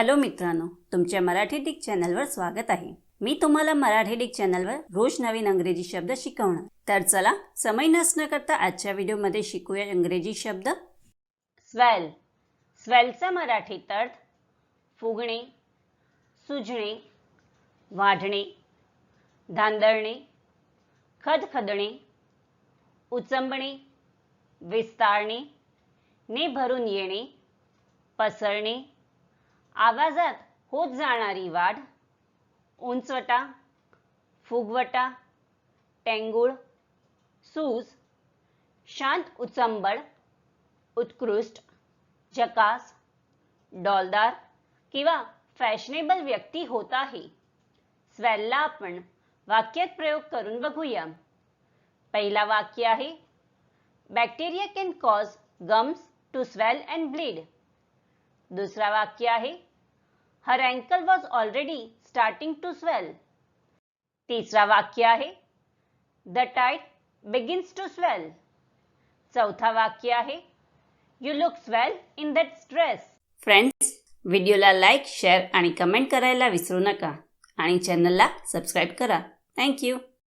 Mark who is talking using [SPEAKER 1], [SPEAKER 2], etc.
[SPEAKER 1] Hello मित्रांनो तुमच्या Marathi Dick चॅनलवर स्वागत आहे. मी तुम्हाला मराठी डिक चॅनलवर रोज नवीन अंग्रेजी शब्द शिकवणार. तर चला समय नसणं करता आजच्या व्हिडिओमध्ये शिकूया इंग्रजी शब्द. स्वेल. स्वेलचा मराठीत अर्थ फुगणे सुजणे वाढणे धांदळणे खदखदणे उचंबणे विस्तारणे ने भरून येणे पसरणे आवाजात होत जाणारी वाढ उंचवटा फुगवटा टेंगुळ सूज शांत उचंबळ उत्कृष्ट जकास डॉलदार किंवा फॅशनेबल व्यक्ती होत आहे. स्वेलला आपण वाक्यात प्रयोग करून बघूया. पहिला वाक्य आहे bacteria can cause gums to swell and bleed दुसरा वाक्य आहे. Her ankle was already starting to swell तिसरा वाक्य आहे. The tight begins to swell चौथा वाक्य आहे. You look swell in that stress friends व्हिडिओला लाईक शेअर आणि कमेंट करायला विसरू नका. आणि चॅनलला सबस्क्राईब करा. थँक्यू